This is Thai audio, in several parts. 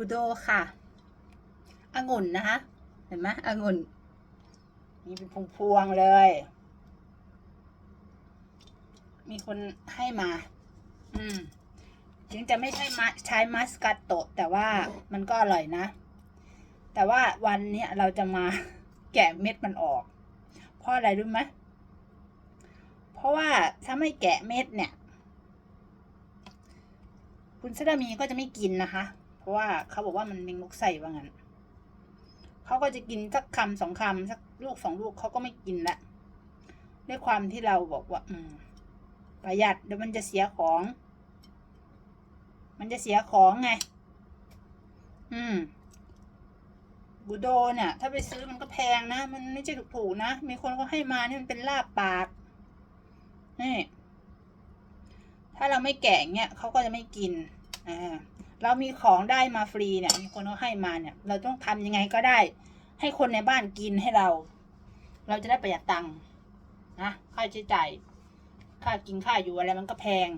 บูโดค่ะองุ่นนะคะ เห็นไหมองุ่นนี่เป็นพวงๆเลย มีคนให้มา อืมถึงจะไม่ใช่มะใช้มัสกัตโตะ แต่ว่ามันก็อร่อยนะ แต่ว่าวันนี้เราจะมาแกะเม็ดมันออก เพราะอะไรรู้ไหมเพราะว่าถ้าไม่แกะเม็ดเนี่ย คุณซาดามีก็จะไม่กินนะคะ ราะว่าเขาบอกว่ามันมีมุกใส่ว่างั้นเขาก็จะกินสักคำสองคำสักลูกสองลูกเขาก็ไม่กินละด้วยความที่เราบอกว่า อืม ประหยัดเดี๋ยวมันจะเสียของ มันจะเสียของไง อืมบูโดเนี่ย ถ้าไปซื้อมันก็แพงนะ มันไม่ใช่ถูกๆนะ มีคนก็ให้มาเนี่ยมันเป็นลาบปาก นี่ ถ้าเราไม่แกะเงี้ยเขาก็จะไม่กิน อ่า เรามีของได้มาฟรีเนี่ย มีคนเขาให้มาเนี่ย เราต้องทำยังไงก็ได้ ให้คนในบ้านกินให้เรา เราจะได้ประหยัดตังค์นะค่าใช้จ่ายค่ากินค่าอยู่อะไรมันก็แพง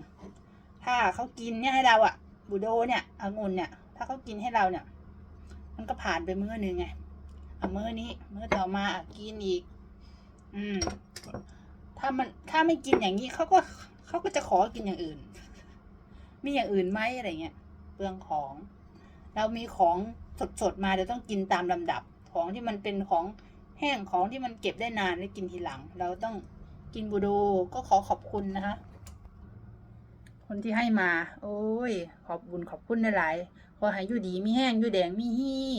ถ้าเขากินเนี่ยให้เราอะบูโดเนี่ยองุ่นเนี่ย ถ้าเขากินให้เราเนี่ย มันก็ผ่านไปมื้อหนึ่งไงอะมื้อนี้มื้อต่อมากินอีก อืม ถ้ามันถ้าไม่กินอย่างนี้เขาก็เขาก็จะขอกินอย่างอื่น มีอย่างอื่นไหมอะไรเงี้ย ปลืองของ เรามีของสดๆมาเราต้องกินตามลำดับ ของที่มันเป็นของแห้งของที่มันเก็บได้นานแล้วกินทีหลัง เราต้องกินบูโดก็ขอขอบคุณนะคะ คนที่ให้มา โอ้ย ขอบบุญขอบคุณหลายๆขอให้อยู่ดีมีแห้งอยู่แดงมีฮี่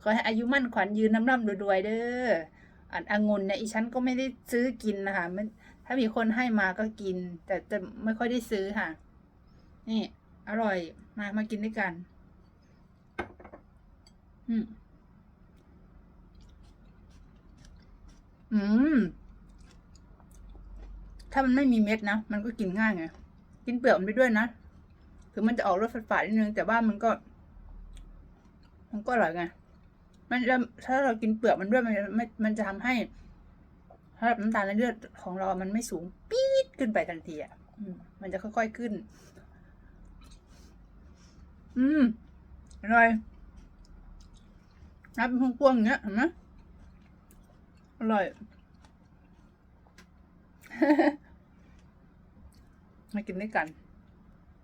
ขอให้อายุมั่นขวัญยืนน้ำร่ำรวยๆเด้ออันองุ่นเนี่ยอีฉันก็ไม่ได้ซื้อกินนะคะมันถ้ามีคนให้มาก็กิน แต่จะไม่ค่อยได้ซื้อค่ะ นี่ อร่อย มา มากินด้วยกัน อืม อืม ถ้ามันไม่มีเม็ดนะ มันก็กินง่ายไง กินเปลือกมันไปด้วยนะ ถึงมันจะออกรสฝาดๆนิดนึง แต่ว่ามันก็ มันก็อร่อยไง มันจะถ้าเรากินเปลือกมันด้วย มันจะไม่มันจะทำให้ระดับน้ำตาลในเลือดของเรา มันไม่สูงปี๊ดขึ้นไปทันทีอะมันจะค่อยๆขึ้น อืมอร่อยน้ำเป็นพวงๆอย่างเงี้ยเห็นไหมอร่อยมากินด้วยกัน